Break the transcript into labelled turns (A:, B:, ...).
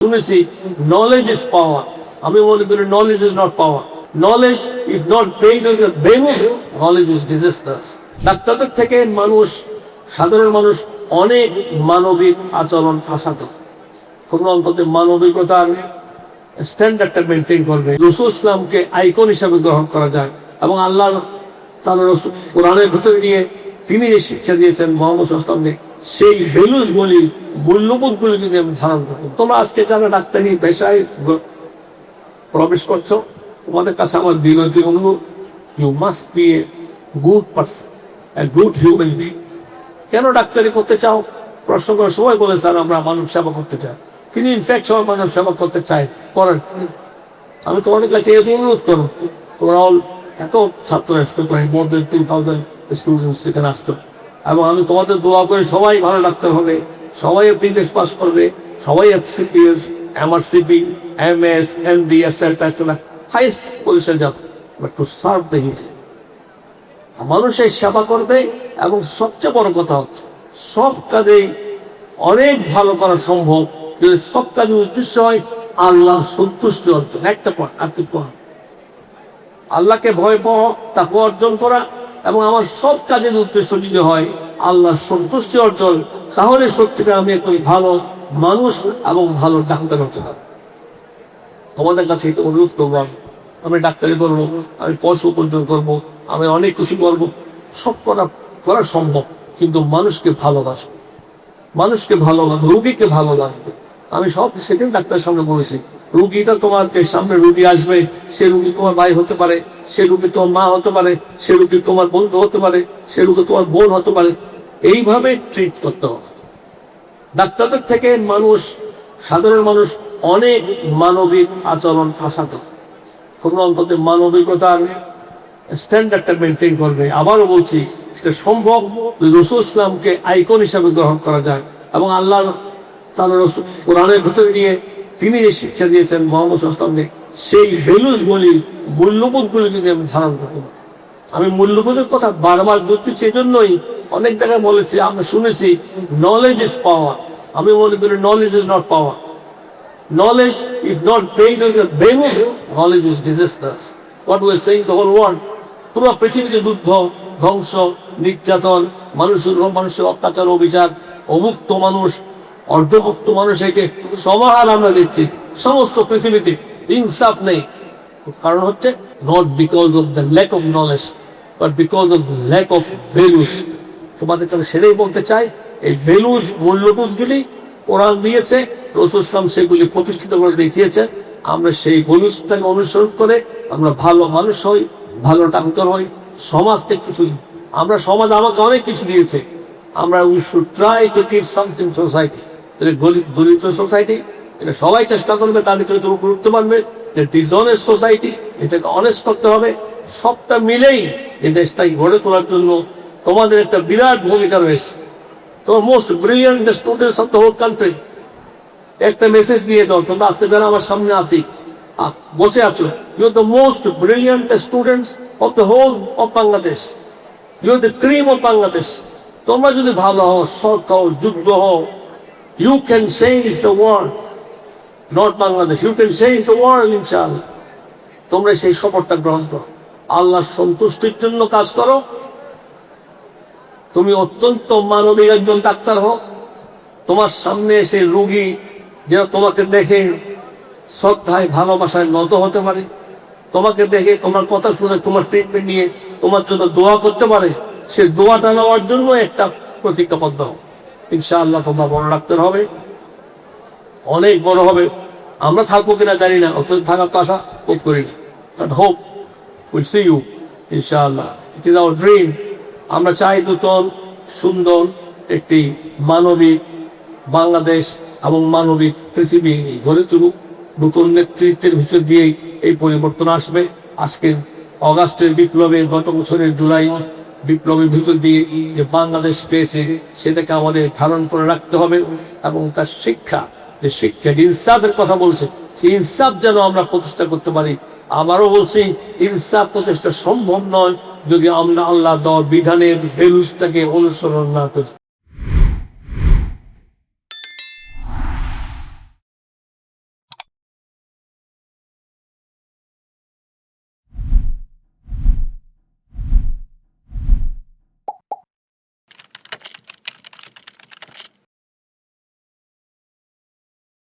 A: শুনেছি knowledge is power আমি মনে করি knowledge is not power knowledge if not based on knowledge is disasters ডাক্তারদের থেকে মানুষ, সাধারণ মানুষ অনেক মানবিক আচরণ আশা করে তোমরা অন্তত মানবিকতার স্ট্যান্ডার্ডটা মেনটেন করবে। রসুল ইসলামকে আইকন হিসাবে গ্রহণ করা যায় এবং আল্লাহ তার কোরআনের ভিতরে দিয়ে তিনি শিক্ষা দিয়েছেন মোহাম্মদ ইসলামকে সেই ভ্যালুস গুলি মূল্যবোধ গুলি যদি আমি ধারণ করব তোমরা আজকে যারা ডাক্তারি পেশায় প্রবেশ করছ, তোমাদের কাছে আমার বিনতি অনুরোধ you must be a good person good human being কেন ডাক্তারি করতে চাও? প্রশ্ন করে সবাই বলে, স্যার, আমরা মানব সেবা করতে চাই। কিন্তু ইনফ্যাক্ট সবাই মানব সেবা করতে চাই করেন। আমি তোমাদের কাছে এই অনুরোধ করো তোমরা all এত ছাত্র আসতো more than two thousand student সেখানে আসতো এবং আমি তোমাদের দোয়া করে সবাই ভালো রাখতে হবে, সবাই বিদেশ পাস করবে, সবাই FCPS, MRCP M S M D etcetera highest position যাবে বাট সার্ভ হিউম্যান মানুষের সেবা করবে এবং সবচেয়ে বড় কথা হচ্ছে, সব কাজেই অনেক ভালো করা সম্ভব, যদি সব কাজের উদ্দেশ্য হয় আল্লাহ সন্তুষ্ট অর্জন। একটা পয়েন্ট আর কিছু আল্লাহকে ভয় পাওয়া, তাকে অর্জন করা এবং আমার সব কাজের উদ্দেশ্য যদি হয় আল্লাহ সন্তুষ্টি অর্জন, তাহলে সত্যিকার আমি একটি ভালো মানুষ এবং ভালো ডাক্তার হতে পারি তোমাদের কাছে এটা অনুরোধ করব আমি। ডাক্তারি করব, আমি পশু উপার্জন করব, আমি অনেক কিছু করব। সব করা করা সম্ভব, কিন্তু মানুষকে ভালোবাসবো। মানুষকে ভালোবাসবো, রুগীকে ভালোবাসবে। আমি সব সেদিন ডাক্তারের সামনে বলেছি রুগীটা তোমার যে সামনে রুগী আসবে, সে রুগী তোমার ভাই হতে পারে, সে রুগী তোমার মা হতে পারে, সে রুগী তোমার বন্ধু হতে পারে, সে রুগী তোমার বোন হতে পারে। এইভাবে ট্রিট করতে হবে। ডাক্তারদের থেকে মানুষ, সাধারণ মানুষ অনেক মানবিক আচরণ আশা করে অন্তত মানবিকতার স্ট্যান্ডার্ডটা মেনটেন করবে। আবারও বলছি, সেটা সম্ভব রসুল ইসলামকে আইকন হিসাবে গ্রহণ করা যায় এবং আল্লাহ তার কোরআনের ভিতরে দিয়ে তিনি যে শিক্ষা দিয়েছেন মোহাম্মদ ইসলামকে সেই মূল্যবোধ গুলি যদি আমি ধারণ করতে আমি মূল্যবোধের কথা বারবার জোর দিচ্ছি এই জন্যই অনেক জায়গায় বলেছি, আমরা শুনেছি নলেজ ইজ পাওয়ার আমি মনে করি knowledge is not power knowledge if not benefit knowledge is disasters what was saying the whole world পুরো পৃথিবীতে যুদ্ধ, ধ্বংস, নির্যাতন, মানুষের মানুষের অত্যাচার অভিযান অমুক্ত মানুষ অর্ধমুক্ত মানুষ একে সমাহার আমরা দেখছি, সমস্ত পৃথিবীতে ইনসাফ নেই। কারণ হচ্ছে not because of the lack of knowledge but because of lack of values তোমাদের কাছে সেটাই বলতে চাই, এই ভ্যালুস মূল্যবোধগুলি কোরআন দিয়েছে, রসুল ইসলাম সেগুলি প্রতিষ্ঠিত করে দেখিয়েছে। আমরা সেই ভ্যালুসটাকে অনুসরণ করে আমরা ভালো মানুষ হই, ভালো ডাক্তার হই, সমাজকে কিছু। আমরা সমাজ আমাকে অনেক কিছু দিয়েছে। আমরা we should try to keep something society এটা গরিব দরিদ্র সোসাইটি এটা সবাই চেষ্টা করবে তাদেরকে করতে পারবে যে ডিসঅনেস্ট সোসাইটি এটাকে অনেস্ট করতে হবে। সবটা মিলেই এই দেশটাকে গড়ে তোলার জন্য তোমাদের একটা বিরাট ভূমিকা রয়েছে। তোমার most brilliant students of the whole country একটা মেসেজ দিয়ে দাও, তোমরা আজকে যারা আমার সামনে আছি বসে আছো you the most brilliant students of the whole of Bangladesh you the cream of Bangladesh তোমরা যদি ভালো হও, সৎ হও, যোগ্য হও you can change the world not Bangladesh you can change the world ইনশাআল্লাহ তোমরা সেই শপথটা গ্রহণ করো। আল্লাহর সন্তুষ্টির জন্য কাজ করো। তুমি অত্যন্ত মানবিক একজন ডাক্তার হও। তোমার সামনে এসে রোগী যেন তোমাকে দেখে শ্রদ্ধায়, ভালোবাসায় নত হতে পারে। তোমাকে দেখে তোমার কথা শুনে, তোমার ট্রিটমেন্ট নিয়ে তোমার জন্য দোয়া করতে পারে। সে দোয়াটা নেওয়ার জন্য একটা প্রতিজ্ঞাবদ্ধ হও। ইনশাআল্লাহ তোমরা বড় ডাক্তার হবে। অনেক বড় হবে। আমরা থাকব কিনা জানি না অত থাকার তো আশা বোধ করি না। But hope will see you ইনশাআল্লাহ। ইট ইজ আওয়ার ড্রিম আমরা চাই নতুন, সুন্দর একটি মানবিক বাংলাদেশ এবং মানবিক পৃথিবী গড়ে তুলুক। নতুন নেতৃত্বের ভিতর দিয়েই এই পরিবর্তন আসবে। আজকে অগাস্টের বিপ্লবে গত বছরের জুলাই বিপ্লবের ভিতর দিয়ে যে বাংলাদেশ পেয়েছে, সেটাকে আমাদের ধারণ করে রাখতে হবে এবং তার শিক্ষা, যে শিক্ষা ইনসাফের কথা বলছে, সেই ইনসাফ যেন আমরা প্রতিষ্ঠা করতে পারি। আবারও বলছি, ইনসাফ প্রতিষ্ঠা সম্ভব নয় যদি আমরা আল্লাহ দ বিধানের ভ্যালুসটাকে অনুসরণ না করি।